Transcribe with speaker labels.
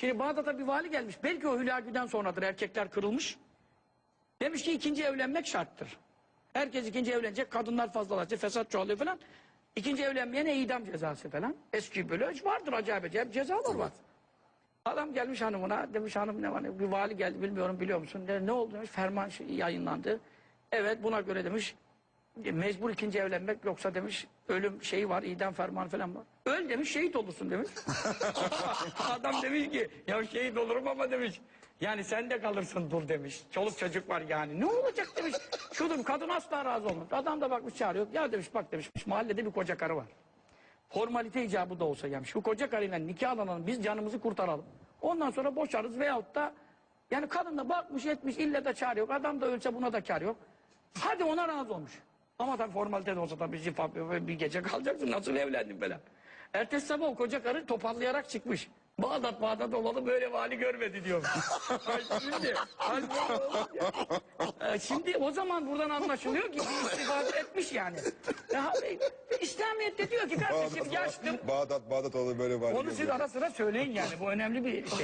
Speaker 1: Şimdi Bağdat'a bir vali gelmiş. Belki o Hülagü'den sonradır. Erkekler kırılmış. Demiş ki ikinci evlenmek şarttır. Herkes ikinci evlenecek. Kadınlar fazlalaşacak. Fesat çoğalıyor falan. İkinci evlenmeyene idam cezası falan. Eski böyle vardır acayip acayip cezalar var. Adam gelmiş hanımına demiş hanım ne var bir vali geldi bilmiyorum biliyor musun ne, ne oldu demiş ferman şey- yayınlandı. Evet buna göre demiş mecbur ikinci evlenmek yoksa demiş ölüm şeyi var idam fermanı falan var. Öl demiş şehit olursun demiş. Adam demiş ki ya şehit olurum ama demiş yani sen de kalırsın dul demiş. Çoluk çocuk var yani. Ne olacak demiş. Şudur kadın asla razı olmuş. Adam da bakmış çağırıyor. Ya demiş bak demiş mahallede bir koca karı var. Formalite icabı da olsa yani şu koca karıyla nikahlanalım biz canımızı kurtaralım. Ondan sonra boşarız veyahut da yani kadın da bakmış etmiş ille de çare yok. Adam da ölse buna da kar yok. Hadi ona razı olmuş. Ama tabii formalite de olsa tabii zifaf bir gece kalacaksın nasıl evlendin falan. Ertesi sabah o koca karı toparlayarak çıkmış. Bağdat Bağdat olalı böyle vali görmedi diyor. Şimdi. Ee, şimdi o zaman buradan anlaşılıyor ki bir istifade etmiş yani. Ya, İslamiyet'te diyor ki kardeşim yaşlım
Speaker 2: Bağdat, Bağdat olur böyle var.
Speaker 1: onu siz ara sıra söyleyin yani. Bu önemli bir şey.